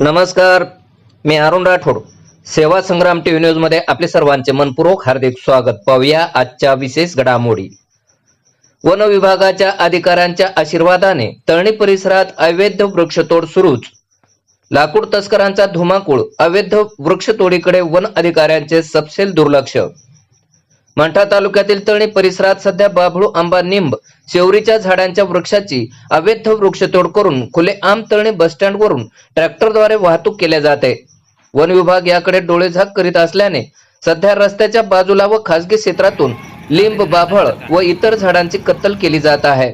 नमस्कार मी अरुण राठोड. सेवा संग्राम टीव्ही न्यूजमध्ये आपले सर्वांचे मनपूर्वक हार्दिक स्वागत. पाहूया आजच्या विशेष घडामोडी. वन विभागाच्या अधिकाऱ्यांच्या आशीर्वादाने तळणी परिसरात अवैध वृक्षतोड सुरूच. लाकूड तस्करांचा धुमाकूळ अवैध वृक्षतोडीकडे वन अधिकाऱ्यांचे सपशेल दुर्लक्ष. मंठा तालुक्यातील तळणी परिसरात सध्या बाभळू आंबा निंब शेवरीच्या झाडांच्या वृक्षाची अवैध वृक्षतोड करून खुलेआम तळणी बसस्टँडवरून ट्रॅक्टरद्वारे वाहतूक केल्या जाते वन विभाग याकडे डोळेझाक करीत असल्याने सध्या रस्त्याच्या बाजूला व खासगी क्षेत्रातून लिंब बाभळ व इतर झाडांची कत्तल केली जात आहे.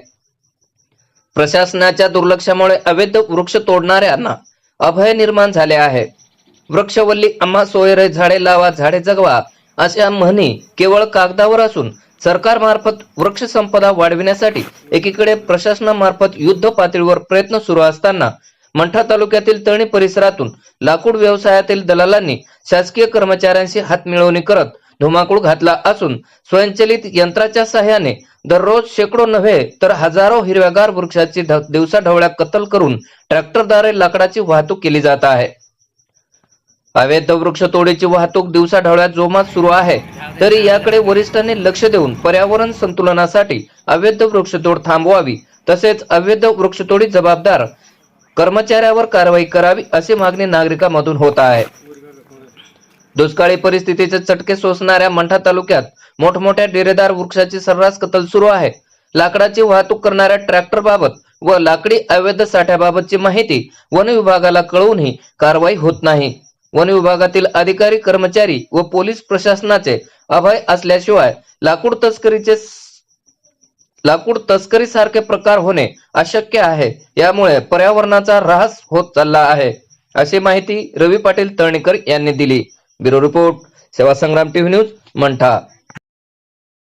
प्रशासनाच्या दुर्लक्षामुळे अवैध वृक्ष तोडणाऱ्यांना अभय निर्माण झाले आहे. वृक्षवल्ली आम्हा सोयरे झाडे लावा झाडे जगवा अशा म्हणी केवळ कागदावर असून सरकारमार्फत वृक्ष संपदा वाढविण्यासाठी एकीकडे प्रशासनामार्फत युद्ध पातळीवर प्रयत्न सुरू असताना मंठा तालुक्यातील तळणी परिसरातून लाकूड व्यवसायातील दलालांनी शासकीय कर्मचाऱ्यांशी हातमिळवणी करत धुमाकूळ घातला असून स्वयंचलित यंत्राच्या सहाय्याने दररोज शेकडो नव्हे तर हजारो हिरव्यागार वृक्षाची दिवसाढवळ्या कत्तल करून ट्रॅक्टरद्वारे लाकडाची वाहतूक केली जात आहे. अवैध वृक्षतोडीची वाहतूक दिवसाढवळ्यात जोमात सुरू आहे. तरी याकडे वरिष्ठांनी लक्ष देऊन पर्यावरण संतुलनासाठी अवैध वृक्षतोड थांबवावी तसेच अवैध वृक्षतोडी जबाबदार कर्मचाऱ्यावर कारवाई करावी अशी मागणी नागरिकांमधून होत आहे. दुष्काळी परिस्थितीचे चटके सोसणाऱ्या मंठा तालुक्यात मोठमोठ्या डेरेदार वृक्षाची सर्रास कत्तल सुरू आहे. लाकडाची वाहतूक करणाऱ्या ट्रॅक्टर बाबत व लाकडी अवैध साठ्याबाबतची माहिती वन विभागाला कळवूनही कारवाई होत नाही. वन विभागातील अधिकारी कर्मचारी व पोलीस प्रशासनाचे अभय असल्याशिवाय लाकूड तस्करीचे लाकूड तस्करी सारखे प्रकार होणे अशक्य आहे. यामुळे पर्यावरणाचा ऱ्हास होत चालला आहे अशी माहिती रवी पाटील तळणीकर यांनी दिली. ब्युरो रिपोर्ट सेवा संग्राम टीव्ही न्यूज मंठा.